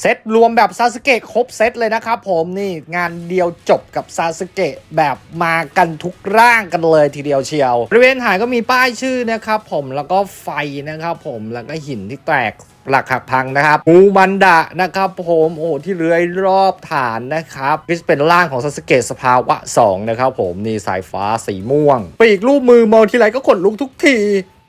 เซตรวมแบบซาสึเกะครบเซตเลยนะครับผมนี่งานเดียวจบกับซาสึเกะแบบมากันทุกร่างกันเลยทีเดียวเชียวบริเวณหายก็มีป้ายชื่อนะครับผมแล้วก็ไฟนะครับผมแล้วก็หินที่แตกหลักหักพังนะครับงูมันดะนะครับผมโอ้ที่เลื้อยรอบฐานนะครับก็จะเป็นร่างของซาสึเกะสภาวะ 2 นะครับผมนี่สายฟ้าสีม่วง ปีกรูปมือมองทีไรก็ขนลุกทุกที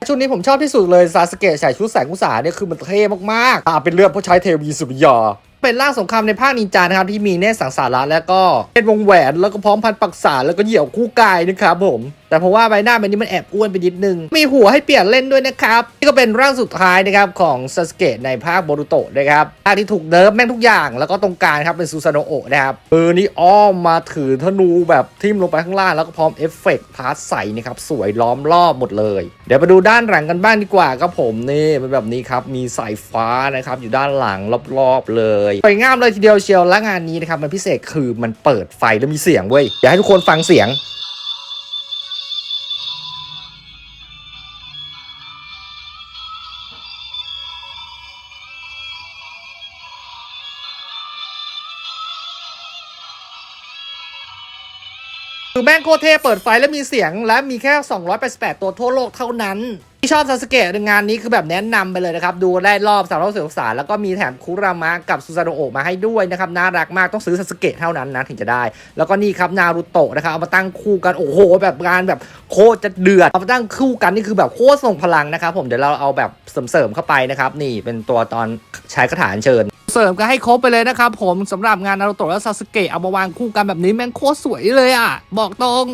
ชุดนี้ผมชอบที่สุดเลยซาสเกะใส่ชุดแสงกุสาเนี่ยคือมันเท่มากๆอ่าเป็นเรื่องเพราะใช้เทวีสุริยา เป็นร่างสงครามในภาคนินจานะครับ ที่มีเนตรสังสาระแล้วก็เนตรวงแหวนแล้วก็พร้อมพันปักษาแล้วก็เหยี่ยวคู่กายนะครับผม แต่เพราะว่าใบหน้ามันนี้มันแอบอ้วนไปนิดนึง มีหัวให้เปลี่ยนเล่นด้วยนะครับ นี่ก็เป็นร่างสุดท้ายนะครับของซาสเกะในภาคโบรุโตะนะครับภาคที่ถูกเนิร์ฟแม่งทุกอย่าง แล้วก็ตรงกลางครับเป็นซูซานโอะนะครับเออนี่อ้อมมาถือธนูแบบทิ่มลงไปข้างล่างแล้วก็พร้อมเอฟเฟกต์พาร์ทใสนะครับสวยล้อมรอบหมดเลย เดี๋ยวไปดูด้านหลังกันบ้างดีกว่าครับผมนี่เป็นแบบนี้ครับมีสายฟ้านะครับอยู่ด้านหลังรอบๆเลยสวยงามเลยทีเดียวเชียวและงานนี้นะครับมันพิเศษคือมันเปิดไฟแล้วมีเสียงเว้ยอยากให้ทุกคนฟังเสียง คือแม่งโคตรเท่เปิดไฟแล้วมีเสียงและมีแค่ 288 ตัวทั่วโลกเท่านั้น ที่ชอบซาสเกะในงานนี้คือแบบแนะนำไปเลยนะครับ ดูได้รอบสามรอบสื่อสารแล้วก็มีแถมคุรามะกับซูซาโนโอะมาให้ด้วยนะครับ น่ารักมากต้องซื้อซาสเกะเท่านั้นนะถึงจะได้ แล้วก็นี่ครับนารูโตะนะครับ เอามาตั้งคู่กัน โอ้โห แบบงานแบบโคตรจะเดือด เอามาตั้งคู่กันนี่คือแบบโคตรส่งพลังนะครับผมเดี๋ยวเราเอาแบบเสริมๆเข้าไปนะครับนี่เป็นตัวตอนใช้คาถาอัญเชิญ เสริมก็ให้ครบไปเลยนะครับผมสำหรับงานนารูโตะและซาสเกะเอามาวางคู่กันแบบนี้แม่งโคตรสวยเลยอะ บอกตรง